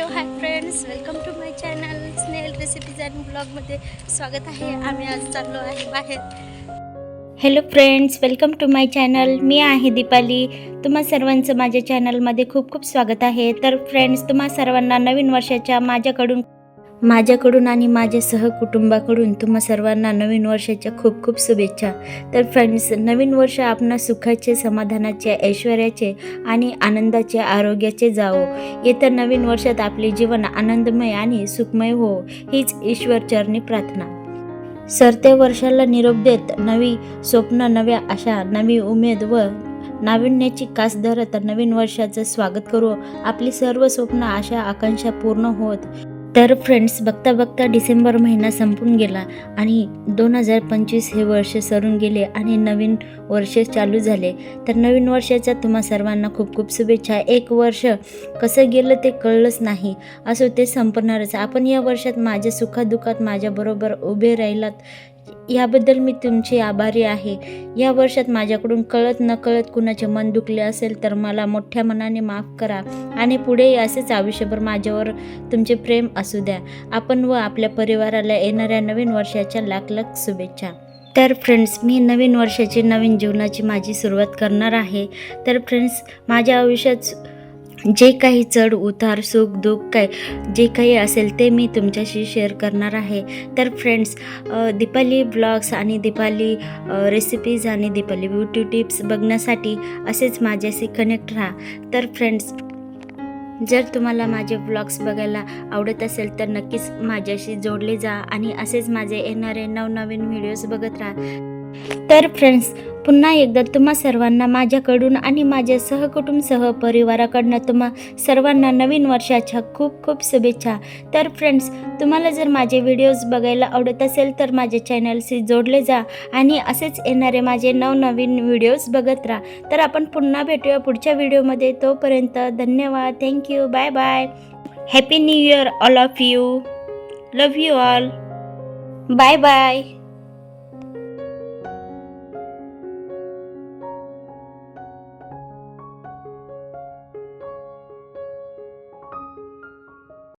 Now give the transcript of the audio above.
Hello hi friends welcome to my channel snail recipes and ब्लॉगमध्ये स्वागत आहे. आम्ही आज चाललो आहे बाहेर. Hello friends welcome to my channel मी आहे दीपाली. तुम्हा सर्वांचं माझ्या चॅनलमध्ये खूप खूप स्वागत आहे. तर फ्रेंड्स तुम्हा सर्वांना नवीन वर्षाच्या माझ्याकडून माझ्याकडून आणि माझ्या सहकुटुंबाकडून तुम्हा सर्वांना नवीन वर्षाच्या खूप खूप शुभेच्छा. तर फ्रेंड्स नवीन वर्ष आपणा सुखाचे समाधानाचे ऐश्वर्याचे आणि आनंदाचे आरोग्याचे जावो. येत्या नवीन वर्षात आपले जीवन आनंदमय आणि सुखमय हो हीच ईश्वरचरणी प्रार्थना. सरत्या वर्षाला निरोप देत नवी स्वप्न नव्या आशा नवी उमेद व नाविन्याची कास धरत नवीन वर्षाचं स्वागत करू. आपली सर्व स्वप्न आशा आकांक्षा पूर्ण होत तर फ्रेंड्स बघता बघता डिसेंबर महिना संपून गेला आणि दोन हजार पंचवीस हे वर्ष सरून गेले आणि नवीन वर्ष चालू झाले. तर नवीन वर्षाच्या तुम्हा सर्वांना खूप खूप शुभेच्छा. एक वर्ष कसं गेलं ते कळलंच नाही. असो ते संपणारच. आपण या वर्षात माझ्या सुखादुखात माझ्याबरोबर उभे राहिलात. याबद्दल मी तुमची आभारी आहे. या वर्षात माझ्याकडून कळत नकळत कुणाचे मन दुखले असेल तर मला मोठ्या मनाने माफ करा आणि पुढे असेच आयुष्यभर माझ्यावर तुमचे प्रेम असू द्या. आपण व आपल्या परिवाराला येणाऱ्या नवीन वर्षाच्या लाख लाख शुभेच्छा. तर फ्रेंड्स मी नवीन वर्षाची नवीन जीवनाची माझी सुरुवात करणार आहे. तर फ्रेंड्स माझ्या आयुष्यात जे काही चढ उतार सुख दुःख काय जे काही असेल ते मी तुमच्याशी शेअर करणार आहे. तर फ्रेंड्स दीपाली ब्लॉग्स आणि दीपाली रेसिपीज आणि दीपाली ब्युटी टिप्स बघण्यासाठी असेच माझ्याशी कनेक्ट राहा. तर फ्रेंड्स जर तुम्हाला माझे ब्लॉग्स बघायला आवडत असेल तर नक्कीच माझ्याशी जोडले जा आणि असेच माझे येणारे नवनवीन व्हिडिओज बघत राहा. तर फ्रेंड्स पुन्हा एकदा तुम्हा सर्वांना माझ्याकडून आणि माझ्या सहकुटुंब सह परिवाराकडनं तुम्हा सर्वांना नवीन वर्षाच्या खूप खूप शुभेच्छा. तर फ्रेंड्स तुम्हाला जर माझे व्हिडिओज बघायला आवडत असेल तर माझ्या चॅनलशी जोडले जा आणि असेच येणारे माझे नवनवीन व्हिडिओज बघत राहा. तर आपण पुन्हा भेटूया पुढच्या व्हिडिओमध्ये तोपर्यंत धन्यवाद. Thank you bye bye happy new year all of you love you all bye bye